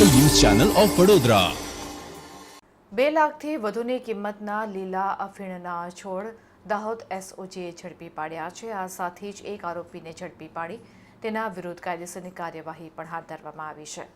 Channel of Vadodara. બે લાખથી વધુની કિંમતના લીલા અફીણના છોડ દાહોદ એસઓજીએ ઝડપી પાડ્યા છે. આ સાથે જ એક આરોપીને ઝડપી પાડી તેના વિરુદ્ધ કાયદેસરની કાર્યવાહી પણ હાથ ધરવામાં આવી છે.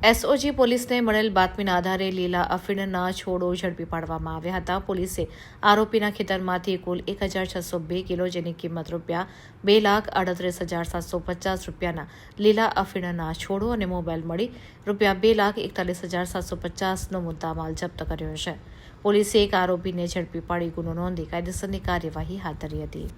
એસઓજી પોલીસને મળેલ બાતમીના આધારે લીલા અફીણના છોડો ઝડપી પાડવામાં આવ્યા હતા. પોલીસે આરોપીના ખેતરમાંથી કુલ એક હજાર છસો બે કિલો જેની કિંમત રૂપિયા બે લાખ અડત્રીસ હજાર સાતસો પચાસ રૂપિયાના લીલા અફીણના છોડો અને મોબાઈલ મળી રૂપિયા બે લાખ એકતાલીસ હજાર સાતસો પચાસનો મુદ્દામાલ જપ્ત કર્યો છે. પોલીસે એક આરોપીને ઝડપી પાડી ગુનો નોંધી કાયદેસરની કાર્યવાહી હાથ ધરી હતી.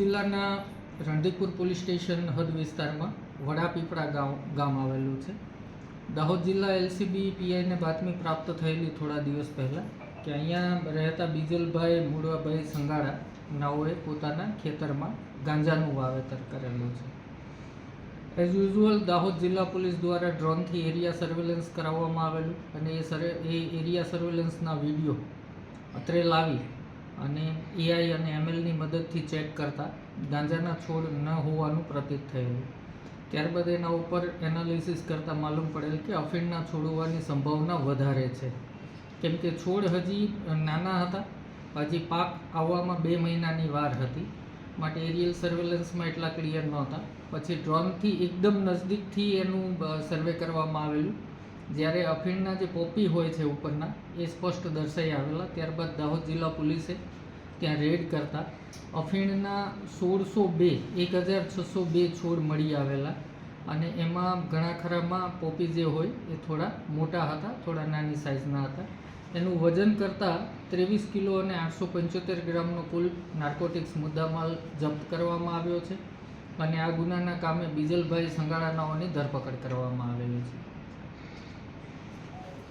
જિલ્લાના રણધીપુર પોલીસ સ્ટેશન હદ વિસ્તારમાં વડાપીપળા ગામ ગામ આવેલું છે. દાહોદ જિલ્લા એલસીબી પીઆઈને બાતમી પ્રાપ્ત થયેલી થોડા દિવસ પહેલાં કે અહીંયા રહેતા બીજલભાઈ મૂળવાભાઈ સંગાડા નાઓએ પોતાના ખેતરમાં ગાંજાનું વાવેતર કરેલું છે. એઝ યુઝ્યુઅલ દાહોદ જિલ્લા પોલીસ દ્વારા ડ્રોનથી એરિયા સર્વેલન્સ કરાવવામાં આવેલું અને એ સરે, એ એરિયા સર્વેલન્સના વીડિયો અત્રે લાવી અને એઆઈ અને એમએલની મદદથી ચેક કરતાં ગાંજાના છોડ ન હોવાનું પ્રતીત થયેલું. ત્યારબાદ એના ઉપર એનાલિસિસ કરતાં માલુમ પડેલ કે અફીણના છોડ હોવાની સંભાવના વધારે છે. કેમ કે છોડ હજી નાના હતા. હજી પાક આવવામાં બે મહિનાની વાર હતી. માટે એરિયલ સર્વેલન્સમાં એટલા ક્લિયર નહોતા. પછી ડ્રોનથી એકદમ નજદીકથી એનું સર્વે કરવામાં આવેલું. જ્યારે અફીણના જે પોપી હોય છે ઉપરના, એ સ્પષ્ટ દર્શાઈ આવેલા. ત્યારબાદ દાહોદ જિલ્લા પોલીસે ત્યાં રેડ કરતા. અફીણના સોળસો બે, એક હજાર છસો બે છોડ મળી આવેલા અને એમાં ઘણા ખરામાં પોપી જે હોય, એ થોડા મોટા હતા, થોડા નાની સાઇઝના હતા. એનું વજન કરતાં ત્રેવીસ કિલો અને આઠસો પંચોતેર ગ્રામનો કુલ નાર્કોટિક્સ મુદ્દામાલ જપ્ત કરવામાં આવ્યો છે. અને આ ગુનાના કામે બીજલભાઈ સંગાળાનાઓની ધરપકડ કરવામાં આવેલી છે.